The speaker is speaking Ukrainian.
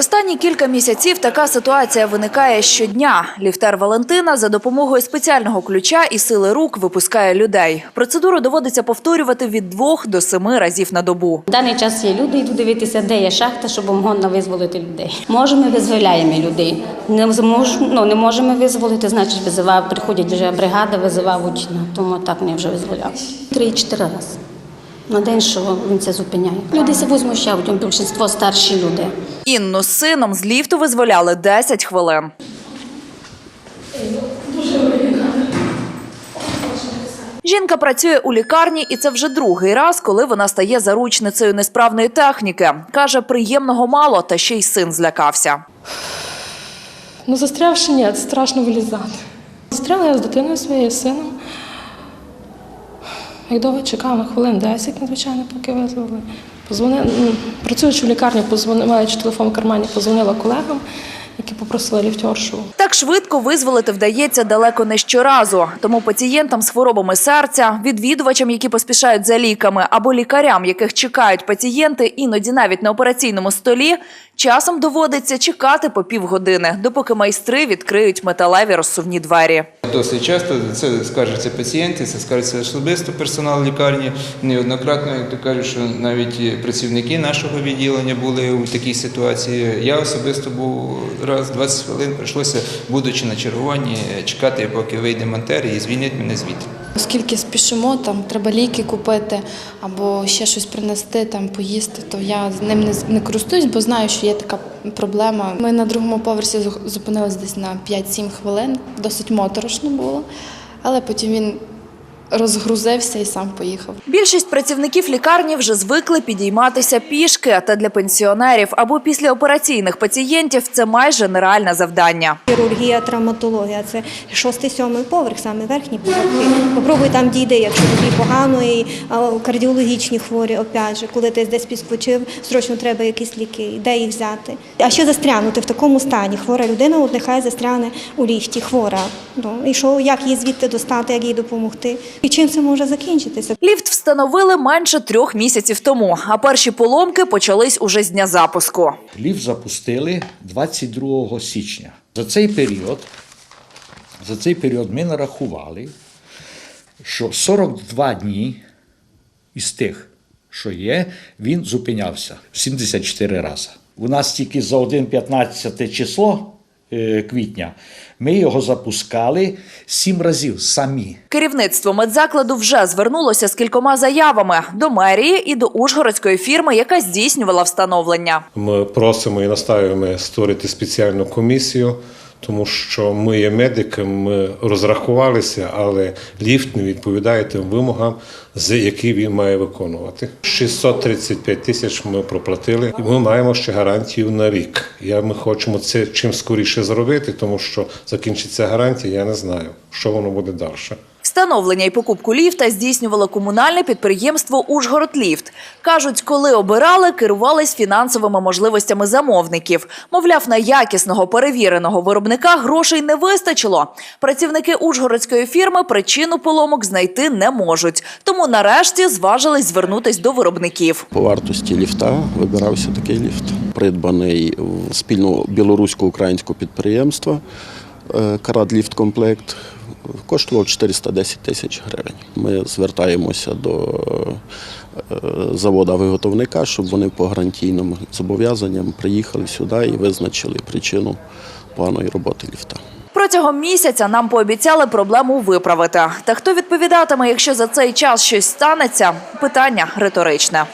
Останні кілька місяців така ситуація виникає щодня. Ліфтер Валентина за допомогою спеціального ключа і сили рук випускає людей. Процедуру доводиться повторювати від двох до семи разів на добу. В даний час є люди, йдуть дивитися, де є шахта, щоб могли визволити людей. Можемо, визволяємо людей. Не зможемо, ну, не можемо визволити, значить визивав, приходять вже бригада, визивають. Ну, тому так ми вже визволяли. Три-чотири рази. На день, що він це зупиняє. Люди себе возмущають, більшість старші люди. Інну з сином з ліфту визволяли 10 хвилин. Жінка працює у лікарні, і це вже другий раз, коли вона стає заручницею несправної техніки. Каже, приємного мало, та ще й син злякався. Ну, застрявши, ні, страшно вилізати. Застряла я з дитиною своєю з сином. Довго чекала, хвилин 10, звичайно, поки визвали. Позвонила, ну, працюючи в лікарні, позвонила, маючи телефон в кармані, позвонила колегам, які попросили ліфтершу. Так швидко визволити вдається далеко не щоразу. Тому пацієнтам з хворобами серця, відвідувачам, які поспішають за ліками, або лікарям, яких чекають пацієнти, іноді навіть на операційному столі, часом доводиться чекати по півгодини, допоки майстри відкриють металеві розсувні двері. Досить часто це скаржаться пацієнти, це скаржиться особисто персонал лікарні. Неоднократно, як то кажуть, що навіть працівники нашого відділення були у такій ситуації. Я особисто був раз 20 хвилин, прийшлося, будучи на чергуванні, чекати, поки вийде монтер і звільнять мене звідти. Оскільки спішимо, там треба ліки купити або ще щось принести, там поїсти, то я ним не, не користуюсь, бо знаю, що є така проблема. Ми на другому поверсі зупинилися десь на 5-7 хвилин, досить моторошно було, але потім він розгрузився і сам поїхав. Більшість працівників лікарні вже звикли підійматися пішки. Та для пенсіонерів або післяопераційних пацієнтів це майже нереальне завдання. Хірургія, травматологія це шостий, сьомий поверх, саме верхні поверхи. Попробуй там дійди, якщо тобі погано, і кардіологічні хворі, опять же, коли ти десь підскочив, срочно треба якісь ліки, де їх взяти. А що застрягнути в такому стані? Хвора людина, от нехай застрягне у ліфті, хвора. Ну, і що, як її звідти достати, як їй допомогти? І чим це може закінчитися? Ліфт встановили менше трьох місяців тому, а перші поломки почались уже з дня запуску. Ліфт запустили 22 січня. За цей період, за цей період ми нарахували, що 42 дні із тих, що є, він зупинявся 74 рази. У нас тільки за 1,15 число квітня ми його запускали сім разів самі. Керівництво медзакладу вже звернулося з кількома заявами до мерії і до ужгородської фірми, яка здійснювала встановлення. Ми просимо і настаємо створити спеціальну комісію, тому що ми є медиком, ми розрахувалися, але ліфт не відповідає тим вимогам, з які він має виконувати. 635 тисяч ми проплатили, і ми маємо ще гарантію на рік. Я ми хочемо це чим скоріше зробити, тому що закінчиться гарантія. Я не знаю, що воно буде далі. Встановлення і покупку ліфта здійснювало комунальне підприємство «Ужгородліфт». Кажуть, коли обирали, керувались фінансовими можливостями замовників. Мовляв, на якісного перевіреного виробника грошей не вистачило. Працівники ужгородської фірми причину поломок знайти не можуть. Тому нарешті зважились звернутись до виробників. По вартості ліфта вибирався такий ліфт, придбаний спільно білорусько-українського підприємства е, «Карат Ліфткомплект». Коштував 410 тисяч гривень. Ми звертаємося до е, завода-виготовника, щоб вони по гарантійним зобов'язанням приїхали сюди і визначили причину поганої роботи ліфта. Протягом місяця нам пообіцяли проблему виправити. Та хто відповідатиме, якщо за цей час щось станеться? Питання риторичне.